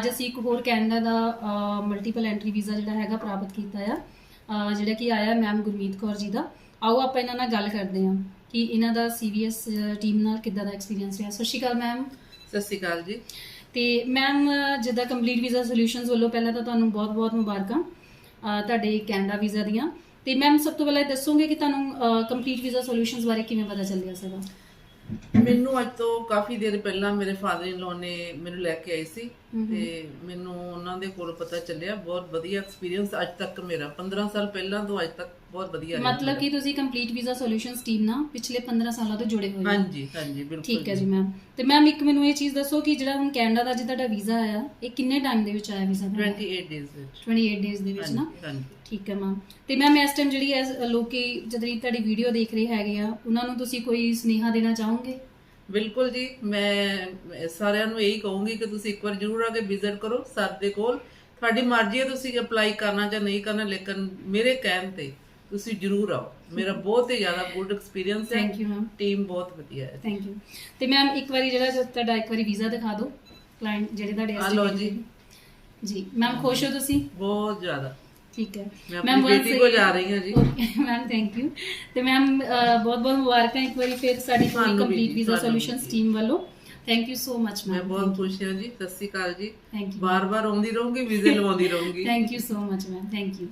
ਅੱਜ ਅਸੀਂ ਇੱਕ ਹੋਰ ਕੈਨੇਡਾ ਦਾ ਮਲਟੀਪਲ ਐਂਟਰੀ ਵੀਜ਼ਾ ਜਿਹੜਾ ਹੈਗਾ ਪ੍ਰਾਪਤ ਕੀਤਾ ਆ। ਜਿਹੜਾ ਕਿ ਆਇਆ ਮੈਮ ਗੁਰਮੀਤ ਕੌਰ ਜੀ ਦਾ। ਆਓ ਆਪਾਂ ਇਹਨਾਂ ਨਾਲ ਗੱਲ ਕਰਦੇ ਹਾਂ ਕਿ ਇਹਨਾਂ ਦਾ ਸੀਵੀਐਸ ਟੀਮ ਨਾਲ ਕਿੱਦਾਂ ਦਾ ਐਕਸਪੀਰੀਅੰਸ ਰਿਹਾ। ਸਤਿ ਸ਼੍ਰੀ ਅਕਾਲ ਮੈਮ। ਸਤਿ ਸ਼੍ਰੀ ਅਕਾਲ ਜੀ। ਤੇ ਮੈਮ ਜਿੱਦਾਂ ਕੰਪਲੀਟ ਵੀਜ਼ਾ ਸੋਲੂਸ਼ਨਸ ਵੱਲੋਂ ਪਹਿਲਾਂ ਤਾਂ ਤੁਹਾਨੂੰ ਬਹੁਤ-ਬਹੁਤ ਮੁਬਾਰਕਾਂ ਤੁਹਾਡੇ ਕੈਨੇਡਾ ਵੀਜ਼ਾ ਦੀਆਂ। ਤੇ ਮੈਮ ਸਭ ਤੋਂ ਪਹਿਲਾਂ ਇਹ ਦੱਸੋਗੇ ਕਿ ਤੁਹਾਨੂੰ ਕੰਪਲੀਟ ਵੀਜ਼ਾ ਸੋਲੂਸ਼ਨਸ ਬਾਰੇ ਕਿਵੇਂ ਪਤਾ ਚੱਲਿਆ ਸੀਗਾ? ਮੈਨੂੰ ਅੱਜ ਤੋਂ ਕਾਫੀ ਦੇਰ ਪਹਿਲਾਂ ਮੇਰੇ ਫਾਦਰ ਇਨ ਲੋ ਨੇ ਮੈਨੂੰ ਲੈ ਕੇ ਆਏ ਸੀ। ਤੇ ਮੈਨੂੰ ਉਹਨਾਂ ਦੇ ਕੋਲ ਪਤਾ ਚੱਲਿਆ ਬਹੁਤ ਵਧੀਆ ਐਕਸਪੀਰੀਅੰਸ ਅੱਜ ਤੱਕ ਮੇਰਾ 15 ਸਾਲ ਪਹਿਲਾਂ ਤੋਂ ਅੱਜ ਤੱਕ ਬਹੁਤ ਵਧੀਆ ਰਿਹਾ ਮਤਲਬ ਕਿ ਤੁਸੀਂ ਕੰਪਲੀਟ ਵੀਜ਼ਾ ਸੋਲੂਸ਼ਨਸ ਟੀਮ ਨਾਲ ਪਿਛਲੇ 15 ਸਾਲਾਂ ਤੋਂ ਜੁੜੇ ਹੋਏ ਹੋ। ਹਾਂਜੀ ਹਾਂਜੀ ਬਿਲਕੁਲ ਠੀਕ ਹੈ ਜੀ। ਮੈਮ ਤੇ ਮੈਮ ਇੱਕ ਮੈਨੂੰ ਇਹ ਚੀਜ਼ ਦੱਸੋ ਕਿ ਜਿਹੜਾ ਹੁਣ ਕੈਨੇਡਾ ਦਾ ਤੁਹਾਡਾ ਵੀਜ਼ਾ ਆਇਆ ਇਹ ਕਿੰਨੇ ਟਾਈਮ ਦੇ ਵਿੱਚ ਆਇਆ ਵੀਜ਼ਾ 28 ਡੇਜ਼ ਵਿੱਚ। 28 ਡੇਜ਼ ਦੇ ਵਿੱਚ ਨਾ? ਠੀਕ ਹੈ ਮੈਮ ਤੇ ਮੈਮ ਇਸ ਟਾਈਮ ਜਿਹੜੀ ਐਸ ਲੋਕੀ ਦੀ ਤੁਹਾਡੀ ਵੀਡੀਓ ਦੇਖ ਰਹੇ ਹੈਗੇ ਆ ਉਹਨਾਂ ਨੂੰ ਤੁਸੀਂ ਕੋਈ ਸੁਨੇਹਾ ਦੇਣਾ ਚਾਹੋਗੇ? ਬਿਲਕੁਲ ਜੀ ਮੈਂ ਸਾਰਿਆਂ ਨੂੰ ਇਹੀ ਕਹੂੰਗੀ ਕਿ ਤੁਸੀਂ ਇੱਕ ਵਾਰ ਜ਼ਰੂਰ ਆ ਕੇ ਵਿਜ਼ਿਟ ਕਰੋ ਦੇ ਕੋਲ। ਤੁਹਾਡੀ ਮਰਜ਼ੀ ਹੈ ਤੁਸੀਂ ਅਪਲਾਈ ਕਰਨਾ ਜਾਂ ਨਹੀਂ ਕਰਨਾ ਲੇਕਿਨ ਮੇਰੇ ਕਹਿਣ ਤੇ ਤੁਸੀਂ ਜ਼ਰੂਰ ਆਓ। ਮੇਰਾ ਬਹੁਤ ਹੀ ਜ਼ਿਆਦਾ ਗੁੱਡ ਐਕਸਪੀਰੀਅੰਸ ਹੈ। ਥੈਂਕ ਯੂ ਮੈਮ ਟੀਮ ਬਹੁਤ ਵਧੀਆ ਹੈ। ਥੈਂਕ ਯੂ ਤੇ ਮੈਮ ਇੱਕ ਵਾਰੀ ਜਿਹੜਾ ਤੁਹਾਡਾ ਇੱਕ ਵਾਰੀ ਵੀਜ਼ਾ ਦਿਖਾ ਦਿਓ। ਕਲਾਇੰਟ ਜਿਹੜੇ ਤੁਹਾਡੇ ਆ ਲਓ ਜੀ। ਜੀ ਮੈਮ ਖੁਸ਼ ਹੋ ਤੁਸੀਂ? ਬਹੁਤ ਜ਼ਿਆਦਾ। ਠੀਕ ਹੈ। ਮੈਂ ਆਪਣੀ ਬੇਟੀ ਕੋਲ ਜਾ ਰਹੀ ਹਾਂ ਜੀ। ਮੈਮ ਥੈਂਕ ਯੂ ਤੇ ਮੈਮ ਬਹੁਤ ਬਹੁਤ ਮੁਬਾਰਕਾਂ ਇੱਕ ਵਾਰੀ ਫਿਰ ਸਾਡੀ ਪੂਰੀ ਕੰਪਲੀਟ ਵੀਜ਼ਾ ਸੋਲੂਸ਼ਨਸ। ਟੀਮ ਵੱਲੋਂ। ਥੈਂਕ ਯੂ ਸੋ ਮਚ ਮੈਂ ਮੈਮ ਬਹੁਤ ਖੁਸ਼ ਹਾਂ ਜੀ। ਸਤਿ ਸ਼੍ਰੀ ਅਕਾਲ ਜੀ। ਥੈਂਕ ਯੂ ਬਾਰ-ਬਾਰ ਆਉਂਦੀ ਰਹੂੰਗੀ ਵੀਜ਼ੇ ਲਵਾਉਂਦੀ ਰਹੂੰਗੀ। Thank you so much ma'am thank you